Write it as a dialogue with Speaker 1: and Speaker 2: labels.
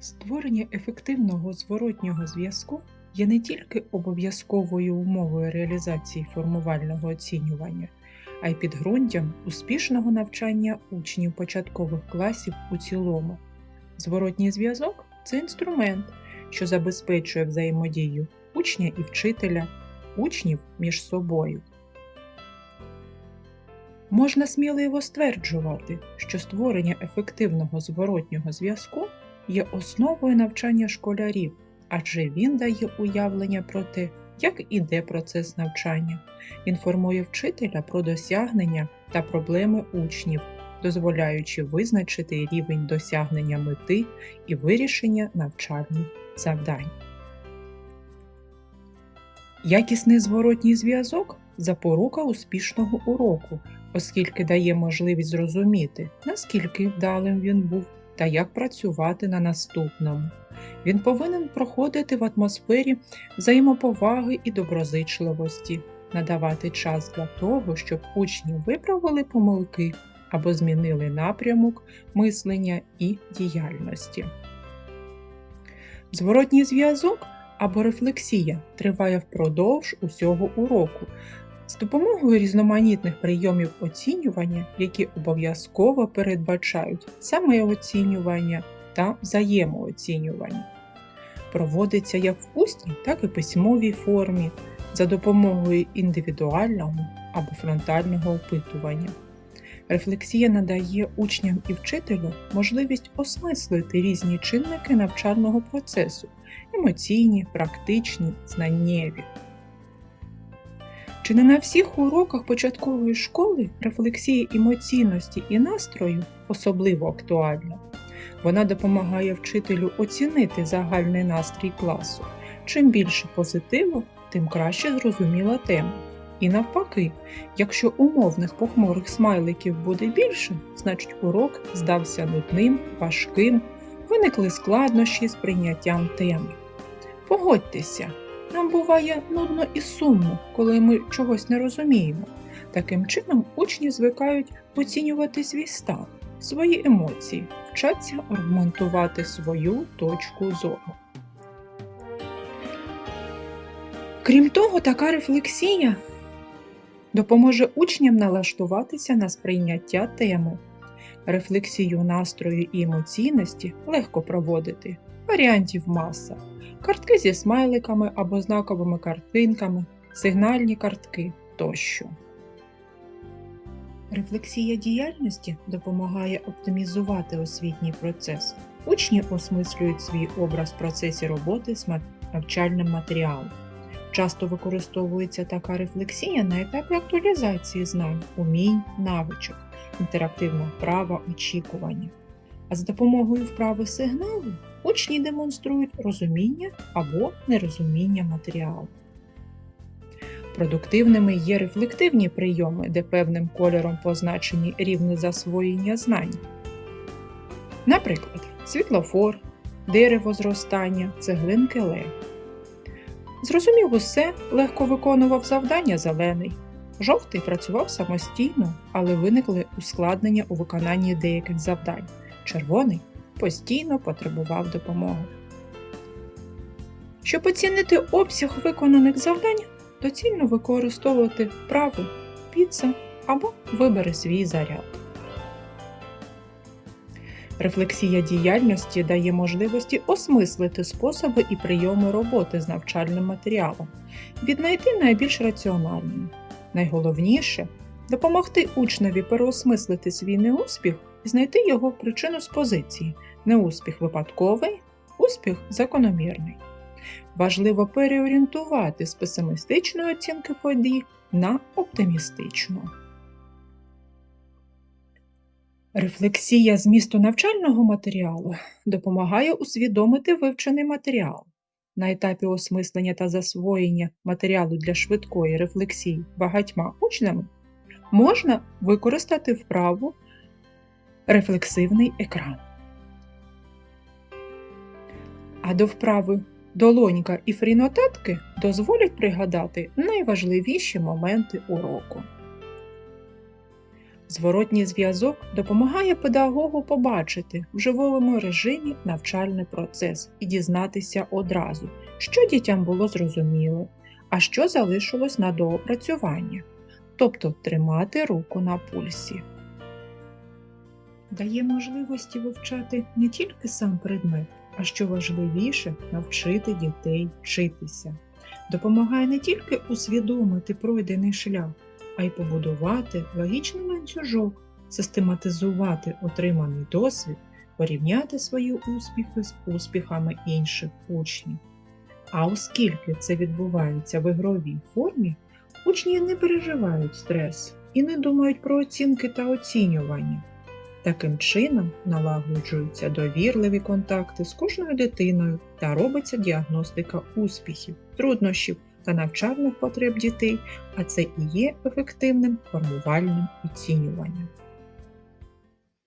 Speaker 1: Створення ефективного зворотнього зв'язку є не тільки обов'язковою умовою реалізації формувального оцінювання, а й підґрунтям успішного навчання учнів початкових класів у цілому. Зворотній зв'язок це інструмент, що забезпечує взаємодію учня і вчителя, учнів між собою. Можна сміливо стверджувати, що створення ефективного зворотнього зв'язку є основою навчання школярів, адже він дає уявлення про те, як іде процес навчання, інформує вчителя про досягнення та проблеми учнів, дозволяючи визначити рівень досягнення мети і вирішення навчальних завдань. Якісний зворотній зв'язок запорука успішного уроку, оскільки дає можливість зрозуміти, наскільки вдалим він був та як працювати на наступному. Він повинен проходити в атмосфері взаємоповаги і доброзичливості, надавати час для того, щоб учні виправили помилки або змінили напрямок мислення і діяльності. Зворотній зв'язок або рефлексія триває впродовж усього уроку з допомогою різноманітних прийомів оцінювання, які обов'язково передбачають самооцінювання та взаємооцінювання. Проводиться як в усній, так і письмовій формі за допомогою індивідуального або фронтального опитування. Рефлексія надає учням і вчителю можливість осмислити різні чинники навчального процесу емоційні, практичні, знаннєві. Чи не на всіх уроках початкової школи рефлексія емоційності і настрою особливо актуальна? Вона допомагає вчителю оцінити загальний настрій класу. Чим більше позитиву, тим краще зрозуміла тема. І навпаки, якщо умовних похмурих смайликів буде більше, значить урок здався нудним, важким, виникли складнощі з прийняттям теми. Погодьтеся, нам буває нудно і сумно, коли ми чогось не розуміємо. Таким чином, учні звикають оцінювати свій стан, свої емоції, вчаться аргументувати свою точку зору. Крім того, така рефлексія допоможе учням налаштуватися на сприйняття теми. Рефлексію настрою і емоційності легко проводити. Варіантів маса. Картки зі смайликами або знаковими картинками, сигнальні картки тощо. Рефлексія діяльності допомагає оптимізувати освітній процес. Учні осмислюють свій образ в процесі роботи з навчальним матеріалом. Часто використовується така рефлексія на етапі актуалізації знань, умінь, навичок, інтерактивна вправа, очікування. А з допомогою вправи сигналу учні демонструють розуміння або нерозуміння матеріалу. Продуктивними є рефлективні прийоми, де певним кольором позначені рівни засвоєння знань. Наприклад, світлофор, дерево зростання, цеглинки лев. Зрозумів усе, легко виконував завдання зелений. Жовтий працював самостійно, але виникли ускладнення у виконанні деяких завдань. Червоний постійно потребував допомоги. Щоб оцінити обсяг виконаних завдань, доцільно використовувати вправу піца або вибери свій заряд. Рефлексія діяльності дає можливості осмислити способи і прийоми роботи з навчальним матеріалом, віднайти найбільш раціональним. Найголовніше допомогти учневі переосмислити свій неуспіх знайти його причину з позиції неуспіх випадковий, успіх закономірний. Важливо переорієнтувати з песимістичної оцінки подій на оптимістичну. Рефлексія змісту навчального матеріалу допомагає усвідомити вивчений матеріал. На етапі осмислення та засвоєння матеріалу для швидкої рефлексії багатьма учнями можна використати вправу рефлексивний екран. А до вправи долонька і фрінотатки дозволять пригадати найважливіші моменти уроку. Зворотній зв'язок допомагає педагогу побачити в живому режимі навчальний процес і дізнатися одразу, що дітям було зрозуміло, а що залишилось на доопрацювання, тобто тримати руку на пульсі. Дає можливості вивчати не тільки сам предмет, а що важливіше навчити дітей вчитися. Допомагає не тільки усвідомити пройдений шлях, а й побудувати логічний ланцюжок, систематизувати отриманий досвід, порівняти свої успіхи з успіхами інших учнів. А оскільки це відбувається в ігровій формі, учні не переживають стрес і не думають про оцінки та оцінювання. Таким чином налагоджуються довірливі контакти з кожною дитиною та робиться діагностика успіхів, труднощів та навчальних потреб дітей, а це і є ефективним формувальним оцінюванням.